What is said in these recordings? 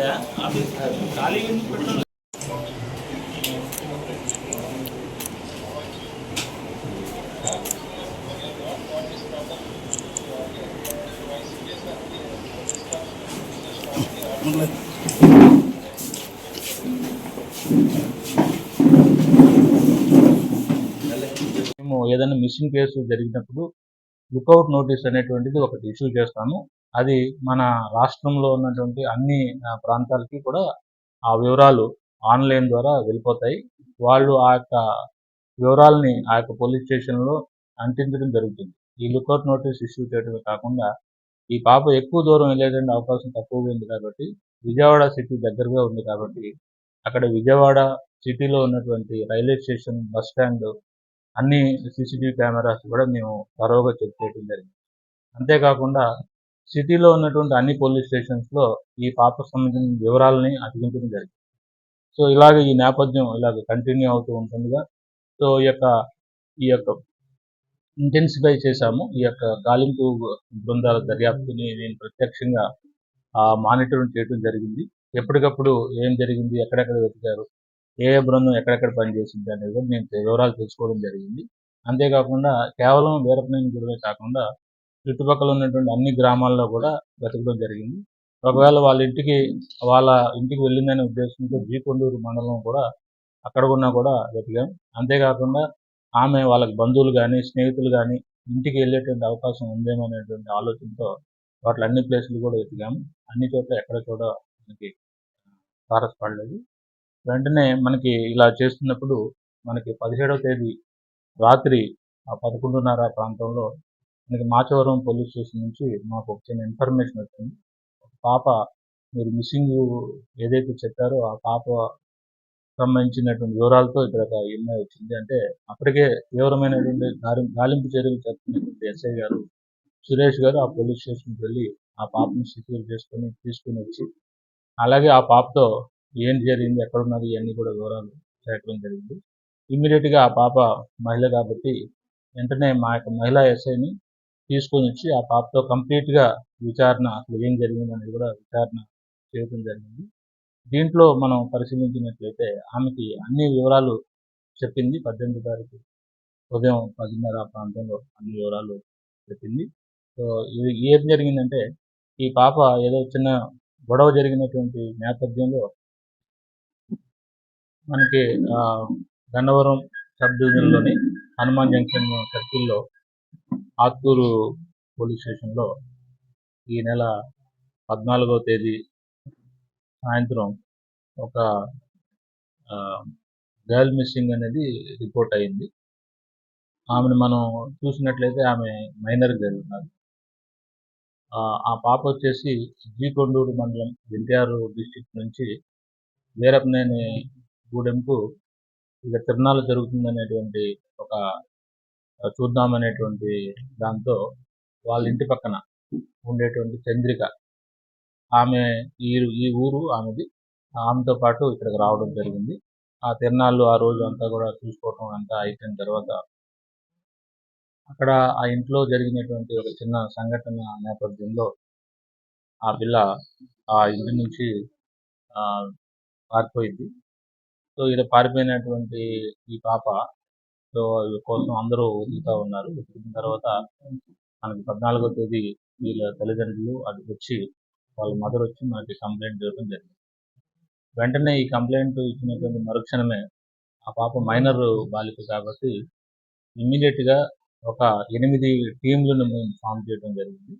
కూర్చుండే అది ఖాళీ ఎందుకు పెట్టాలి మేము ఏదైనా మిస్సింగ్ కేసు జరిగినప్పుడు లుకౌట్ నోటీస్ అనేటువంటిది ఒకటి ఇష్యూ చేస్తాము. అది మన రాష్ట్రంలో ఉన్నటువంటి అన్ని ప్రాంతాలకి కూడా ఆ వివరాలు ఆన్లైన్ ద్వారా వెళ్ళిపోతాయి. వాళ్ళు ఆ యొక్క వివరాలని ఆ యొక్క పోలీస్ స్టేషన్లో అంటించడం జరుగుతుంది. ఈ లుకౌట్ నోటీస్ ఇష్యూ చేయడమే కాకుండా ఈ పాప ఎక్కువ దూరం వెళ్ళేటువంటి అవకాశం తక్కువగా ఉంది కాబట్టి విజయవాడ సిటీ దగ్గరగా ఉంది కాబట్టి అక్కడ విజయవాడ సిటీలో ఉన్నటువంటి రైల్వే స్టేషన్ బస్ స్టాండ్ అన్ని సీసీటీవీ కెమెరాస్ కూడా మేము త్వరగా చెక్ చేయడం జరిగింది. అంతేకాకుండా సిటీలో ఉన్నటువంటి అన్ని పోలీస్ స్టేషన్స్లో ఈ పాపకు సంబంధించిన వివరాలని అతికించడం జరిగింది. సో ఇలాగ ఈ నేపథ్యం ఇలాగ కంటిన్యూ అవుతూ ఉంటుందిగా. సో ఈ యొక్క ఈ యొక్క ఇంటెన్సిఫై చేశాము. ఈ యొక్క గాలింపు బృందాల దర్యాప్తుని నేను ప్రత్యక్షంగా మానిటరింగ్ చేయడం జరిగింది. ఎప్పటికప్పుడు ఏం జరిగింది ఎక్కడెక్కడ వెతికారు ఏ బృందం ఎక్కడెక్కడ పనిచేసింది అనేది కూడా నేను వివరాలు తెలుసుకోవడం జరిగింది. అంతేకాకుండా కేవలం వీరపనేని గురువే కాకుండా చుట్టుపక్కల ఉన్నటువంటి అన్ని గ్రామాల్లో కూడా వెతకడం జరిగింది. ఒకవేళ వాళ్ళ ఇంటికి వాళ్ళ ఇంటికి వెళ్ళిందనే ఉద్దేశంతో జీకొండూరు మండలం కూడా అక్కడ ఉన్నా కూడా వెతికాం. అంతేకాకుండా ఆమె వాళ్ళకి బంధువులు కానీ స్నేహితులు కానీ ఇంటికి వెళ్ళేటువంటి అవకాశం ఉందేమో అనేటువంటి ఆలోచనతో వాటి అన్ని ప్లేసులు కూడా వెతికాము అన్ని చోట్ల ఎక్కడ కూడా మనకి తారసపడలేదు వెంటనే మనకి ఇలా చేస్తున్నప్పుడు మనకి పదిహేడవ తేదీ రాత్రి ఆ పదకొండున్నర ప్రాంతంలో మనకి మాచవరం పోలీస్ స్టేషన్ నుంచి మాకు ఒక చిన్న ఇన్ఫర్మేషన్ వచ్చింది. ఒక పాప మీరు మిస్సింగ్ ఏదైతే చెప్పారో ఆ పాప సంబంధించినటువంటి వివరాలతో ఇక్కడ ఒక ఎంఐ వచ్చింది. అంటే అప్పటికే తీవ్రమైనటువంటి గాలి- గాలింపు చర్యలు చేస్తున్నటువంటి ఎస్ఐ గారు సురేష్ గారు ఆ పోలీస్ స్టేషన్కి వెళ్ళి ఆ పాపను సెక్యూర్ చేసుకొని తీసుకుని వచ్చి అలాగే ఆ పాపతో ఏం జరిగింది ఎక్కడ ఉన్నది ఇవన్నీ కూడా వివరాలు చేయడం జరిగింది. ఇమ్మీడియట్గా ఆ పాప మహిళ కాబట్టి వెంటనే మా యొక్క మహిళా ఎస్ఐని తీసుకొని వచ్చి ఆ పాపతో కంప్లీట్గా విచారణ అసలు ఏం జరిగింది అనేది కూడా విచారణ చేయడం జరిగింది. దీంట్లో మనం పరిశీలించినట్లయితే ఆమెకి అన్ని వివరాలు చెప్పింది పద్దెనిమిది తారీఖు ఉదయం పదిన్నర ప్రాంతంలో అన్ని వివరాలు చెప్పింది. సో ఇది ఏం జరిగిందంటే ఈ పాప ఏదో చిన్న గొడవ జరిగినటువంటి నేపథ్యంలో మనకి ఆ, గన్నవరం సబ్ డివిజన్లోని హనుమాన్ జంక్షన్ సర్కిల్లో ఆత్తూరు పోలీస్ స్టేషన్లో ఈ నెల పద్నాలుగవ తేదీ సాయంత్రం ఒక గర్ల్ మిస్సింగ్ అనేది రిపోర్ట్ అయింది. ఆమెను మనం చూసినట్లయితే ఆమె మైనర్ గర్ల్ ఉన్నారు ఆ, పాప వచ్చేసి జీకొండూరు మండలం ఎన్టీఆర్ డిస్టిక్ నుంచి వీరపనేని గూడెంకు ఇక తిరణాలు జరుగుతుందనేటువంటి ఒక చూద్దామనేటువంటి దాంతో వాళ్ళ ఇంటి పక్కన ఉండేటువంటి చంద్రిక. ఆమె ఈ ఈ ఊరు ఆమెది. ఆమెతో పాటు ఇక్కడికి రావడం జరిగింది. ఆ తిరణాలు ఆ రోజు అంతా కూడా చూసుకోవటం అంతా అయిపోయిన తర్వాత అక్కడ ఆ ఇంట్లో జరిగినటువంటి ఒక చిన్న సంఘటన నేపథ్యంలో ఆ పిల్ల ఆ ఇంటి నుంచి ఆ, పారిపోయింది. సో ఇలా పారిపోయినటువంటి ఈ పాప సో కోసం అందరూ వెతుకుతా ఉన్నారు. వెతికిన తర్వాత మనకి పద్నాలుగో తేదీ వీళ్ళ తల్లిదండ్రులు అటు వచ్చి వాళ్ళ మదర్ వచ్చి మనకి కంప్లైంట్ చేయడం జరిగింది. వెంటనే ఈ కంప్లైంట్ ఇచ్చినటువంటి మరుక్షణమే ఆ పాప మైనర్ బాలిక కాబట్టి ఇమ్మీడియట్గా ఒక ఎనిమిది టీంలను మేము ఫామ్ చేయడం జరిగింది.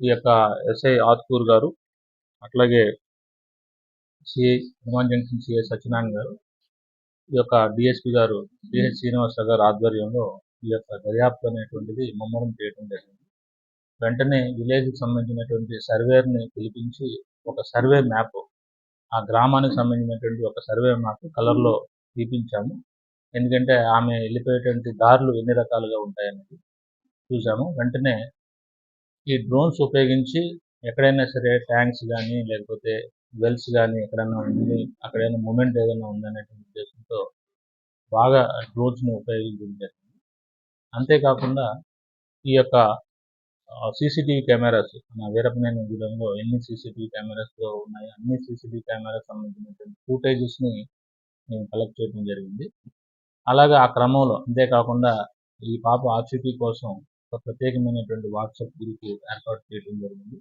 ఈ యొక్క ఎస్ఐ ఆత్కూర్ గారు అట్లాగే CI Hanuman junction CI Satyanarayana గారు ఈ యొక్క డిఎస్పి గారు సిహెచ్ శ్రీనివాసరావు గారు ఆధ్వర్యంలో ఈ యొక్క దర్యాప్తు అనేటువంటిది ముమ్మరం చేయడం జరిగింది. వెంటనే విలేజ్కి సంబంధించినటువంటి సర్వేర్ని పిలిపించి ఒక సర్వే మ్యాప్ ఆ గ్రామానికి సంబంధించినటువంటి ఒక సర్వే మ్యాప్ కలర్లో తీపించాము. ఎందుకంటే ఆమె వెళ్ళిపోయేటువంటి దారులు ఎన్ని రకాలుగా ఉంటాయనేది చూసాము. వెంటనే ఈ డ్రోన్స్ ఉపయోగించి ఎక్కడైనా సరే ట్యాంక్స్ కానీ లేకపోతే వెల్స్ కానీ ఎక్కడైనా ఉంది అక్కడైనా మూమెంట్ ఏదైనా ఉందనేటువంటి బాగా డ్రోన్స్ని ఉపయోగించడం జరిగింది. అంతేకాకుండా ఈ యొక్క సీసీటీవీ కెమెరాస్ మన వీరపనేని గూడెంలో ఎన్ని సీసీటీవీ కెమెరాస్ ఉన్నాయి అన్ని సీసీటీవీ కెమెరాస్ సంబంధించినటువంటి ఫూటేజెస్ని మేము కలెక్ట్ చేయడం జరిగింది. అలాగే ఆ క్రమంలో అంతేకాకుండా ఈ పాప ఆచూకీ కోసం ఒక ప్రత్యేకమైనటువంటి వాట్సాప్ గ్రూప్ ఏర్పాటు చేయడం జరిగింది.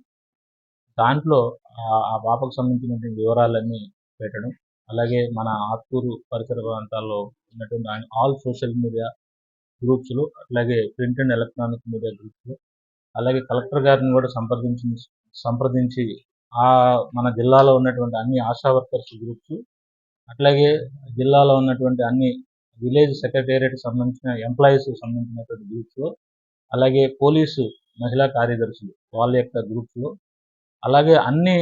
దాంట్లో ఆ- ఆ పాపకు సంబంధించినటువంటి వివరాలన్నీ పెట్టడం అలాగే మన ఆత్కూరు పరిసర ప్రాంతాల్లో ఉన్నటువంటి ఆల్ సోషల్ మీడియా గ్రూప్స్లో అట్లాగే ప్రింట్ అండ్ ఎలక్ట్రానిక్ మీడియా గ్రూప్స్లో అలాగే కలెక్టర్ గారిని కూడా సంప్రదించి సంప్రదించి ఆ మన జిల్లాలో ఉన్నటువంటి అన్ని ఆశా వర్కర్స్ గ్రూప్స్ అట్లాగే జిల్లాలో ఉన్నటువంటి అన్ని విలేజ్ సెక్రటేరియట్కి సంబంధించిన ఎంప్లాయీస్కి సంబంధించినటువంటి గ్రూప్స్లో అలాగే పోలీసు మహిళా కార్యదర్శులు వాళ్ళ యొక్క గ్రూప్స్లో అలాగే అన్ని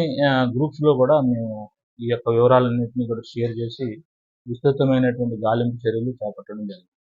గ్రూప్స్లో కూడా మేము ఈ యొక్క వివరాలన్నింటినీ కూడా షేర్ చేసి విస్తృతమైనటువంటి గాలింపు చర్యలు చేపట్టడం జరిగింది.